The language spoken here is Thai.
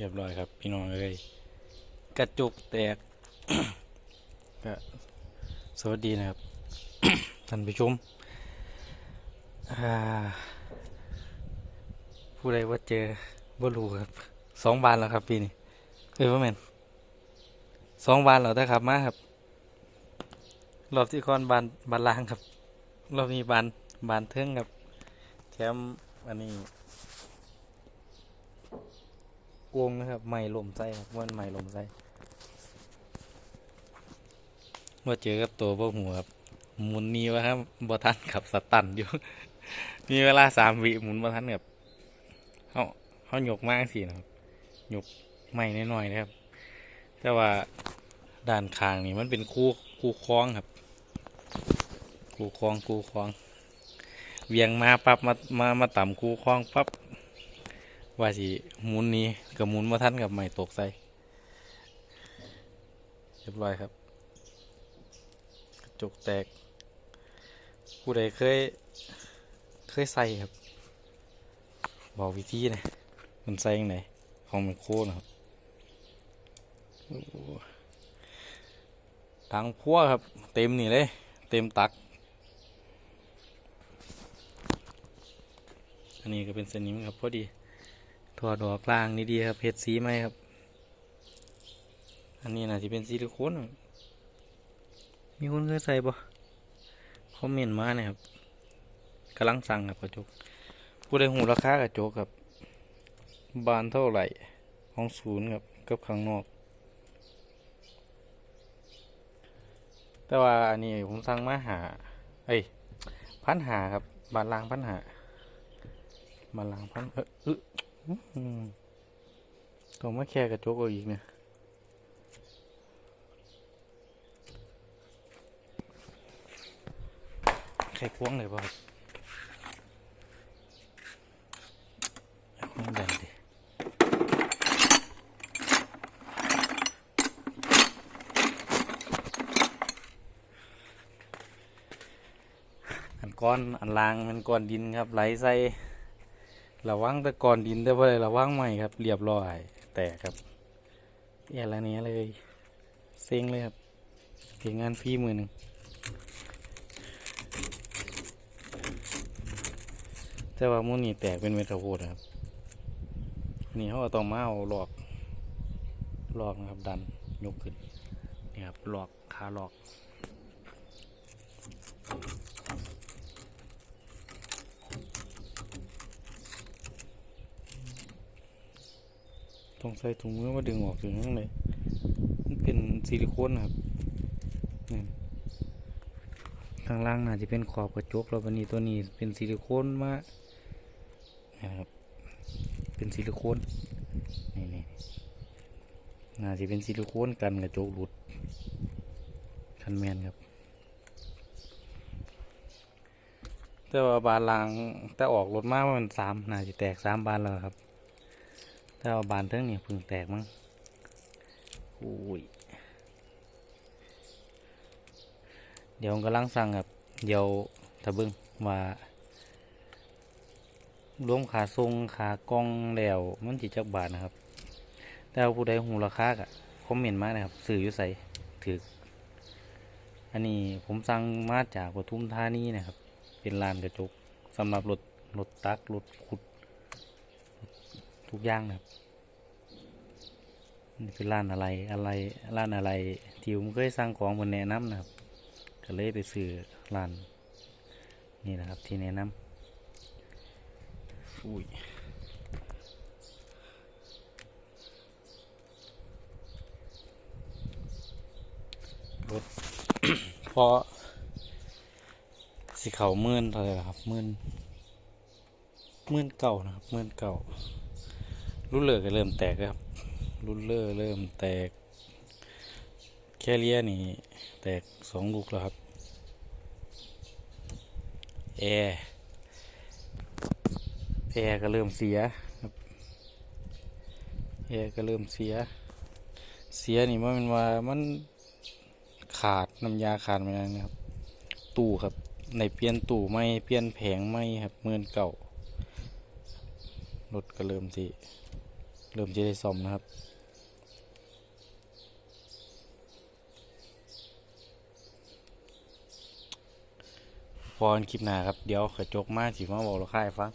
เรียบร้อยครับพี่น้องเลยกระจุกแตกก็สวัสดีนะครับท่านผู้ชมผู้ใดว่าเจอบ่รู้ครับสองบานแล้วครับปีนี้เออว่าแมนสองบานแล้วแต่ครับมาครับ รอบที่ก่อนบานบานล่างครับ รอบนี้บานบานเทิงครับแถมอันนี้ วงนะครับไม่ลมไส้ครับวันไม่ลมไส้ว่าเจอกับตัวพวกหัวครับหมุนนี้วะครับบอทันขับสตันอยู่ มีเวลาสามวิหมุนบอทันกับเขาเขาหยกมากสินะครับหยกไม่น้อยๆนะครับ แต่ว่าด้านคางนี่มันเป็นคู่คู่คล้องครับ คู่คล้องคู่คล้องเวียงมาปั๊บมามามาต่ำคู่คล้องปั๊บ ว่าสิมุนนี้กับมุนมาทันกับไม่ตกใส่เรียบร้อยครับกระจกแตก ผู้ใดเคย เคยใส่ครับ บอกวิธีนะมันใส่ยังไงของมันโค้นะครับโอ้โหตังพัวครับ เต็มนี่เลย เต็มตัก อันนี้ก็เป็นสนิมครับพอดี ถอดออกล่างนี่ดีครับเห็ดสีไหมครับ อันนี้น่าจะเป็นซิลิโคนมีคนเคยใส่ปะคอมเมนต์มาเนี่ยครับกำลังสั่งครับกระจกผู้ใดหูราคากระจกครับ บานเท่าไหร่ของศูนย์ครับกับข้างนอก แต่ว่าอันนี้ผมสั่งมาหาเอ้ยพันหาครับ บานล่างพันหาบานล่างพันเออ ต้องมาแค่กระจกเอาอีกเนี่ยใครควงเลยป่ะครับอาควงดันดิอันก้อน อันลางมันก้อนดินครับ ไหลใส่ ระวังแตะกอนดินแต่ว่าระวังใหม่ครับ เรียบร้อย แต่ครับแย่ละเนี้ยเลยเซ็งเลยครับเพียงงานพี่มือหนึ่งแต่ว่ามูนี่แตกเป็นเมทัลโพดครับ นี่เขาต้องมาเอาหลอกหลอกนะครับ ดันยกขึ้นนี่ครับหลอกขาหลอก ต้องใส่ถุงมือมาดึงออกถึงข้างในมันเป็นซิลิโคนนะครับข้างล่างน่าจะเป็นขอบกระจกแล้ววันนี้ตัวนี้เป็นซิลิโคนมานะครับเป็นซิลิโคนนี่นี่น่าจะเป็นซิลิโคนกันกระจกหลุดคันแมนครับ แต่ว่าบานลางแต่ออกรถมากมันสามน่าจะแตกสามบานแล้วครับ ถ้าเอาบานเทิงเนี่ยพึ่งแตกมั้งอุ้ยเดี๋ยวผมกำลังสั่งครับเดี๋ยวถ้าเบิ้งว่ารวมขาทรงขากล้องแล้วมันจิจักบาทนะครับ แต่ว่าผู้ใดหูราคากะคอมเมนต์มานะครับสื่ออยู่ใส่ถืออันนี้ผมสั่งมาจากปทุมธานีนะครับ เป็นลานกระจกสำหรับรถรถตักรถขุด ทุกอย่างนะครับนี่คือร้านอะไรอะไรร้านอะไรที่ผมเคยสั่งของบนแนะนำนะครับ ก็เลยไปซื้อร้านนี่นะครับที่แนะนำอุ้ยรถพอสิเขาหมื่นเท่าไหร่ล่ะครับหมื่นหมื่นเก่านะครับหมื่นเก่า รุ่นเลอร์ก็เริ่มแตกครับ รุ่นเลอร์เริ่มแตก แคเรียนี่ แตกสองลูกแล้วครับ แอร์ แอร์ก็เริ่มเสียครับ แอร์ก็เริ่มเสีย เสียนี่มันว่ามันขาดน้ำยาขาดไปแล้วนะครับ ตู้ครับ ในเปลี่ยนตู้ไม่เปลี่ยนแผงไม่ครับเมื่อนเก่ารถก็เริ่มสิ เริ่มจะได้ซ่อมนะครับ พอนคลิปหน้าครับ เดี๋ยวขอจกมาสิมาบอกเราค่ายฟัง